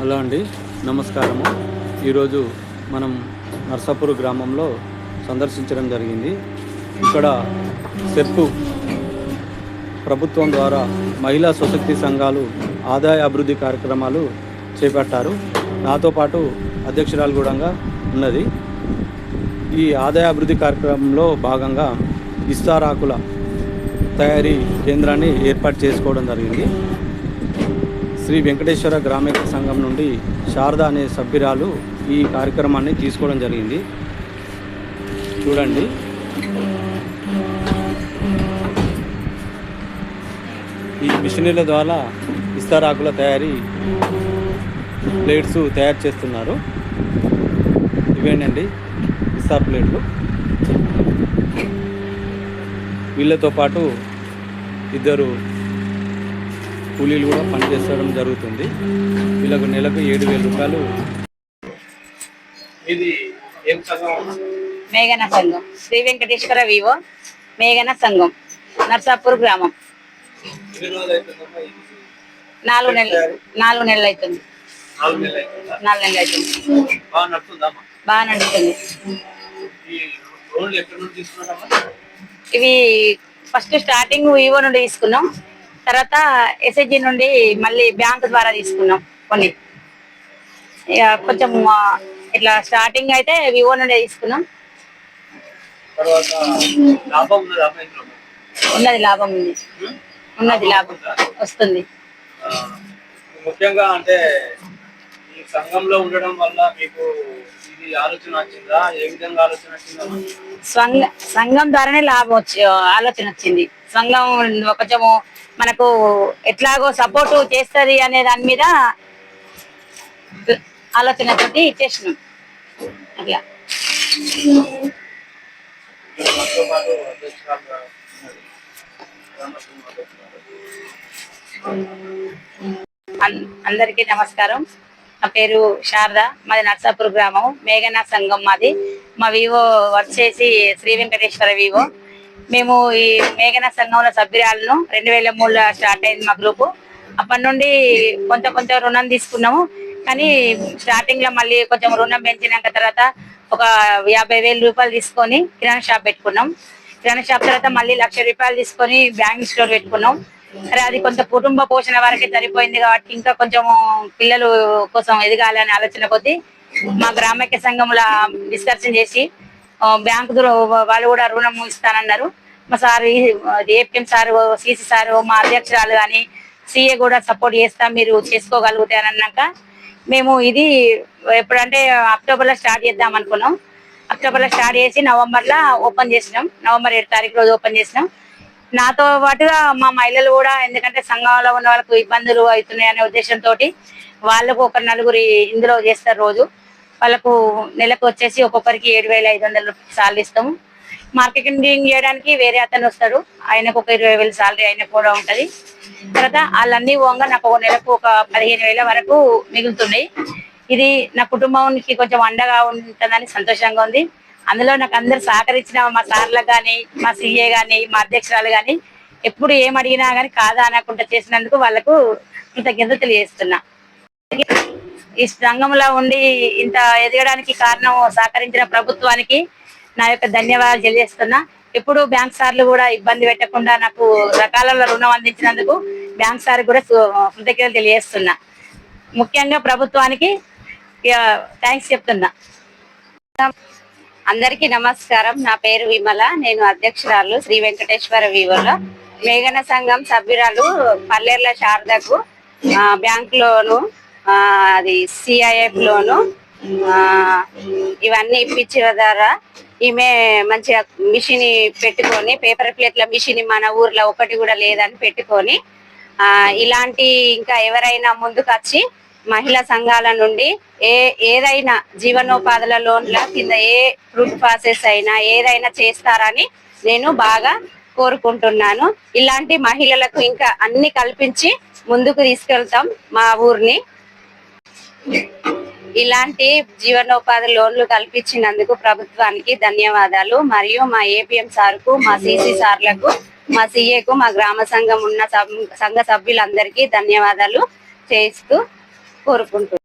Hello అండి నమస్కారము. ఈరోజు మనం నర్సాపూర్ గ్రామంలో సందర్శించడం జరిగింది. ఇక్కడ సెర్పు ప్రభుత్వం ద్వారా మహిళా స్వశక్తి సంఘాలు ఆదాయ అభివృద్ధి కార్యక్రమాలు చేపట్టారు. నాతో పాటు అధ్యక్షురాలు కూడా ఉన్నది. ఈ ఆదాయ అభివృద్ధి కార్యక్రమంలో భాగంగా ఇస్తారాకుల తయారీ కేంద్రాన్ని ఏర్పాటు చేసుకోవడం జరిగింది. శ్రీ వెంకటేశ్వర గ్రామీణ సంఘం నుండి శారద అనే సభ్యురాలు ఈ కార్యక్రమాన్ని తీసుకోవడం జరిగింది. చూడండి. ఈ మిషనరీల ద్వారా ఇస్తారాకుల తయారీ ప్లేట్స్ తయారు చేస్తున్నారు. ఇవేనండి ఇస్తార్ ప్లేట్లు. వీళ్ళతో పాటు ఇద్దరు కూలీలు కూడా పనిచేస్తడం జరుగుతుంది. వీళ్ళకు నెలకు ఏడు వేల రూపాయలు. ఇది ఏం సంఘం? మేఘన సంఘం. శ్రీ వెంకటేశ్వర వివో మేఘన సంఘం. నర్సాపూర్ గ్రామం? నాలుగు నెలలు. నాలుగు నెలలు అవుతుంది నాలుగు నెలలు అవుతుందా బాగా నడుస్తుంది. ఇవి ఫస్ట్ స్టార్టింగ్ వివో నుండి తీసుకున్నాం. తర్వాత ఎస్హెచ్జి నుండి మళ్ళీ బ్యాంక్ ద్వారా తీసుకున్నాం కొన్ని. ఇక కొంచెం ఇట్లా స్టార్టింగ్ అయితే వివో నుండి తీసుకున్నాం. ఉన్నది లాభం ఉంది. ఉన్నది లాభం. వస్తుంది. ముఖ్యంగా అంటే ఈ సంఘంలో ఉండడం వల్ల మీకు ఇది ఆలోచన వచ్చిందా? ఏ విధంగా ఆలోచన వచ్చిందమ్మా సంఘ సంఘం ద్వారానే లాభం వచ్చి ఆలోచన వచ్చింది. సంఘం కొంచెము మనకు ఎట్లాగో సపోర్ట్ చేస్తుంది అనే దాని మీద ఆలోచన తోటి ఇచ్చేసినాం అట్లా అందరికీ నమస్కారం. నా పేరు శారద మాది నర్సాపూర్ గ్రామం మేఘనా సంఘం మాది. మా వివో వర్క్ చేసి శ్రీ వెంకటేశ్వర వివో. మేము ఈ మేఘన సంఘంలో సభ్యురాలను రెండు వేల మూడులో స్టార్ట్ అయింది మా గ్రూపు. అప్పటి నుండి కొంత కొంత రుణం తీసుకున్నాము. కానీ స్టార్టింగ్లో మళ్ళీ కొంచెం రుణం పెంచినాక తర్వాత ఒక యాభై వేల రూపాయలు తీసుకొని కిరాణా షాప్ పెట్టుకున్నాం. కిరాణా షాప్ తర్వాత మళ్ళీ లక్ష రూపాయలు తీసుకొని బ్యాంక్ స్టోర్ పెట్టుకున్నాం. సరే అది కొంత కుటుంబ పోషణ వరకే సరిపోయింది కాబట్టి ఇంకా కొంచెం పిల్లలు కోసం ఎదగాలని ఆలోచన కొద్దీ మా గ్రామైక్య సంఘంలో డిస్కషన్ చేసి బ్యాంకు వాళ్ళు కూడా రుణం ఇస్తానన్నారు. మా sir APM sir CC sir మా అధ్యక్షురాలు కానీ సిఏ కూడా సపోర్ట్ చేస్తా మీరు చేసుకోగలుగుతారు అన్నాక మేము ఇది ఎప్పుడంటే అక్టోబర్లో స్టార్ట్ చేద్దాం అనుకున్నాం. అక్టోబర్లో స్టార్ట్ చేసి నవంబర్లో ఓపెన్ చేసినాం. నవంబర్ ఏడు తారీఖు రోజు ఓపెన్ చేసినాం. నాతో పాటుగా మా మహిళలు కూడా ఎందుకంటే సంఘంలో ఉన్న వాళ్ళకు ఇబ్బందులు అవుతున్నాయి అనే ఉద్దేశంతో వాళ్ళకు ఒక నలుగురి ఇందులో చేస్తారు రోజు. వాళ్ళకు నెలకు వచ్చేసి ఒక్కొక్కరికి ఏడు వేల ఐదు వందల సాలరీ ఇస్తాము మార్కెటింగ్ చేయడానికి వేరే అతను వస్తాడు. ఆయనకు ఒక ఇరవై వేల సాలరీ ఆయన కూడా ఉంటది. తర్వాత వాళ్ళన్నీ పోగా నాకు ఒక నెలకు ఒక పదిహేను వేల వరకు మిగులుతున్నాయి. ఇది నా కుటుంబానికి కొంచెం అండగా ఉంటుందని సంతోషంగా ఉంది. అందులో నాకు అందరు సహకరించిన మా సార్లకు కానీ మా సీఏ కానీ మా అధ్యక్షురాలు కానీ ఎప్పుడు ఏం అడిగినా కానీ కాదా అనకుండా చేసినందుకు వాళ్ళకు కృతజ్ఞత తెలియజేస్తున్నా ఈ సంఘంలో ఉండి ఇంత ఎదగడానికి కారణం సహకరించిన ప్రభుత్వానికి నా యొక్క ధన్యవాదాలు తెలియజేస్తున్నా. ఎప్పుడు బ్యాంక్ సార్లు కూడా ఇబ్బంది పెట్టకుండా నాకు రకాల రుణం అందించినందుకు బ్యాంక్ సార్ కూడా కృతజ్ఞతలు తెలియజేస్తున్నా. ముఖ్యంగా ప్రభుత్వానికి థ్యాంక్స్ చెప్తున్నా. అందరికీ నమస్కారం. నా పేరు విమల. నేను అధ్యక్షురాలు శ్రీ వెంకటేశ్వర వివోలో. మేఘన సంఘం సభ్యురాలు పల్లెర్ల శారదకు బ్యాంక్ లోను అది సిఐఎఫ్ లోను. ఇవన్నీ ఇప్పించిన ద్వారా ఈమె మంచిగా మిషన్ పెట్టుకొని పేపర్ ప్లేట్ల మిషన్ మన ఊర్లో ఒకటి కూడా లేదని పెట్టుకొని ఇలాంటి ఇంకా ఎవరైనా ముందుకొచ్చి మహిళా సంఘాల నుండి ఏ ఏదైనా జీవనోపాధుల లోన్ల కింద ఏ ఫ్రూట్ ప్రాసెస్ అయినా ఏదైనా చేస్తారని నేను బాగా కోరుకుంటున్నాను. ఇలాంటి మహిళలకు ఇంకా అన్ని కల్పించి ముందుకు తీసుకెళ్తాం మా ఊరిని. ఇలాంటి జీవనోపాధి లోన్లు కల్పించినందుకు ప్రభుత్వానికి ధన్యవాదాలు. మరియు మా ఏపీఎం సార్కు మా సిసి సార్లకు మా సిఏకు మా గ్రామ సంఘం ఉన్న సం- సంఘ సభ్యులందరికీ ధన్యవాదాలు. చేస్తూ కోరుకుంటున్నాను.